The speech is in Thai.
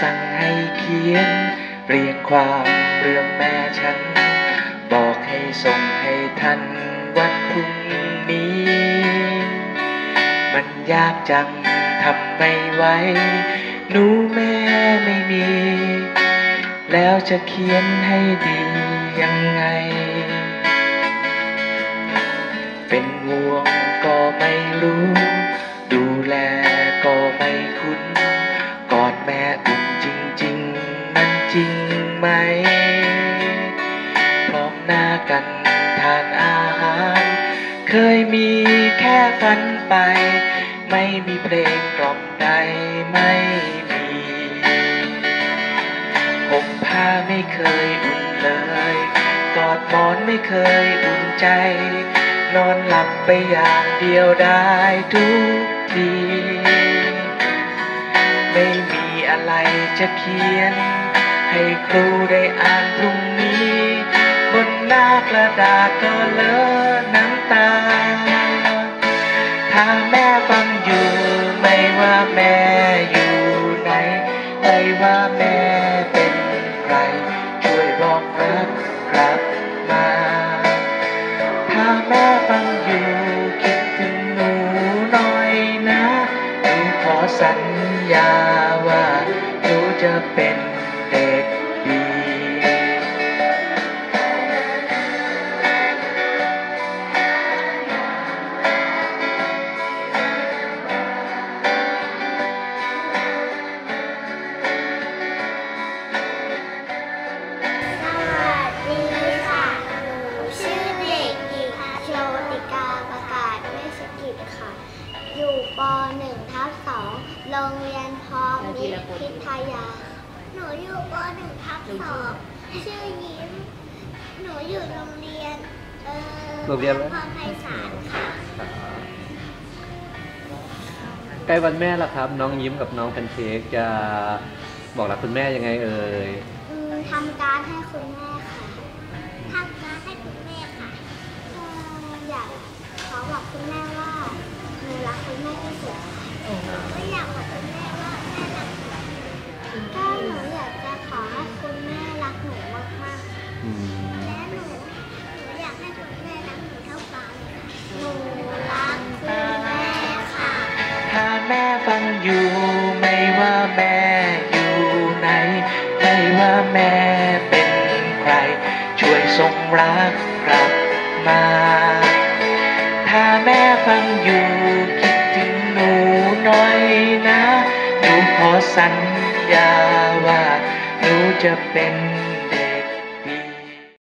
สั่งให้เขียน เรียงความเรื่องแม่ฉัน บอกให้ส่งให้ทันวันพรุ่งนี้ มันยากจังทำไม่ไหวหนูแม่ไม่มี แล้วจะเขียนให้ดียังไง เป็นห่วงก็ไม่รู้ เคยมีแค่ฝันไป ไม่มีเพลงกล่อมใดไม่มีห่มผ้าไม่เคยอุ่นเลย กอดหมอนไม่เคยอุ่นใจ นอนหลับไปอย่างเดียวได้ทุกที ไม่มีอะไรจะเขียน ให้ครูได้อ่านพรุ่งนี้ หน้ากระดาษก็เลอะน้ำตา ถ้าแม่ฟังอยู่ไม่ว่าแม่อยู่ไหนไม่ว่าแม่เป็นใคร ช่วยบอกรักกลับมา ถ้าแม่ฟังอยู่คิดถึงหนูหน่อยนะหนูขอสัญญาว่าหนูจะเป็นเด็ก ป .1 ทับ2โรงเรียนพอมิตรพิทยา หนูอยู่ป .1 ทับ2ชื่อยิ้ม หนูอยู่โรงเรียน เอ่อโรงเรียนอะไร พรไพศาลค่ะ ใกล้วันแม่แล้วครับ น้องยิ้มกับน้องแพนเค้กจะบอกรักคุณแม่ยังไงเอ่ยอืมทำการดให้คุณแม่ค่ะ ทำการดให้คุณแม่ค่ะเอ่ออยากขอบอกคุณแม่ว่าหนู รักคุณแม่ที่สุดค่ะก็อยากบอกคุณแม่ว่าแม่รักหนูก็หนูอยากจะขอให้คุณแม่รักหนูมากๆค่ะอืมและหนูหนูอยากให้คุณแม่รักหนูเท่าฟ้าเลยค่ะหนูรักคุณแม่ค่ะ ถ้าแม่ฟังอยู่ไม่ว่าแม่อยู่ไหน ไม่ว่าแม่เป็นใคร ช่วยส่งรักกลับมา ถ้าแม่ฟังอยู่ นะ หนูขอสัญญาว่า หนูจะเป็น